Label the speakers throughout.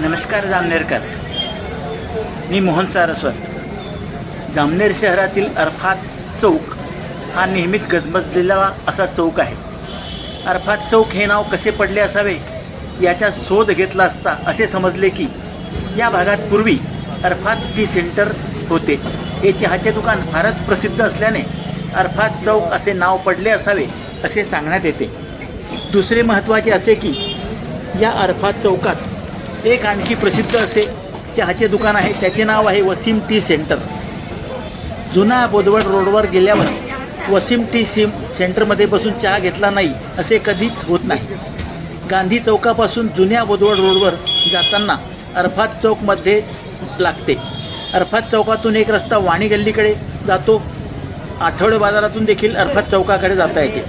Speaker 1: नमस्कार जामनेरकर. मी मोहन सारस्वत. जामनेर शहरातील अरफात चौक हा नेहमीच गजबजलेला असा चौक आहे. अरफात चौक हे नाव कसे पडले असावे याचा शोध घेतला असता असे समजले की या भागात पूर्वी अरफात टी सेंटर होते. हे चहाचे दुकान फारच प्रसिद्ध असल्याने अरफात चौक असे नाव पडले असावे असे सांगण्यात येते. दुसरे महत्त्वाचे असे की या अरफात चौकात एक आणखी प्रसिद्ध असे चहाचे दुकान आहे त्याचे नाव आहे वसीम टी सेंटर. जुना बोदवड रोडवर गेल्यावर वसीम टी सिम सेंटरमध्ये बसून चहा घेतला नाही असे कधीच होत नाही. गांधी चौकापासून जुन्या बोदवड रोडवर जाताना अरफात चौकमध्येच लागते. अरफात चौकातून एक रस्ता वाणी गल्लीकडे जातो. आठवडे बाजारातून देखील अरफात चौकाकडे जाता येते.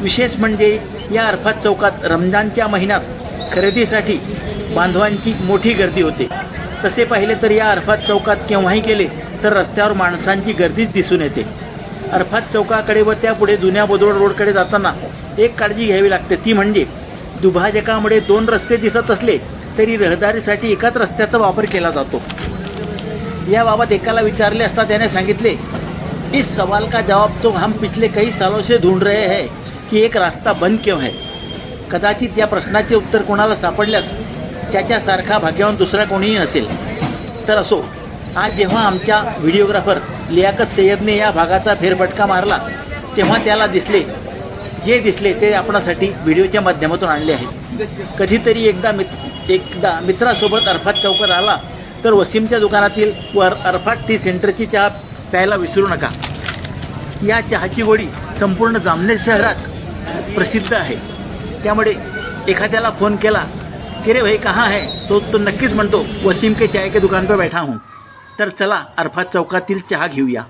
Speaker 1: विशेष म्हणजे या अरफात चौकात रमजानच्या महिन्यात खरेदीसाठी बांधवांची मोठी गर्दी होते. तसे पाहिले तर या अरफात चौकात केव्हाही गेले तर रस्त्यावर माणसांची गर्दीच दिसून येते. अरफात चौकाकडे व त्यापुढे जुन्या बोदवड रोडकडे जाताना एक काळजी घ्यावी लागते. ती म्हणजे दुभाजकामुळे दोन रस्ते दिसत असले तरी रहदारीसाठी एकाच रस्त्याचा वापर केला जातो. याबाबत एकाला विचारले असता त्याने सांगितले इस सवाल का जवाब तो हम पिछले कई सालों से ढूंढ रहे हैं की एक रास्ता बंद क्यों है? कदाचित या प्रश्नाचे उत्तर कोणाला सापडल्यास त्याच्यासारखा भाग्यवान दुसरा कोणीही असेल तर असो आज जेव्हा आमच्या व्हिडिओग्राफर लियाकत सय्यदने या भागाचा फेरफटका मारला तेव्हा त्याला दिसले जे दिसले ते आपणासाठी व्हिडिओच्या माध्यमातून आणले आहे कधीतरी एकदा मित्र एकदा मित्रासोबत अरफात चौकात आला तर वसीमच्या दुकानातील वर अरफात टी सेंटरची चहा प्यायला विसरू नका. या चहाची गोडी संपूर्ण जामनेर शहरात प्रसिद्ध आहे. त्यामुळे एखाद्याला फोन केला की रे भाई कहाँ है? तो तो नक्कीच म्हणतो वसीम के चाय के दुकान पे बैठा हूँ। तर चला अरफा चौकातील चहा घेऊया।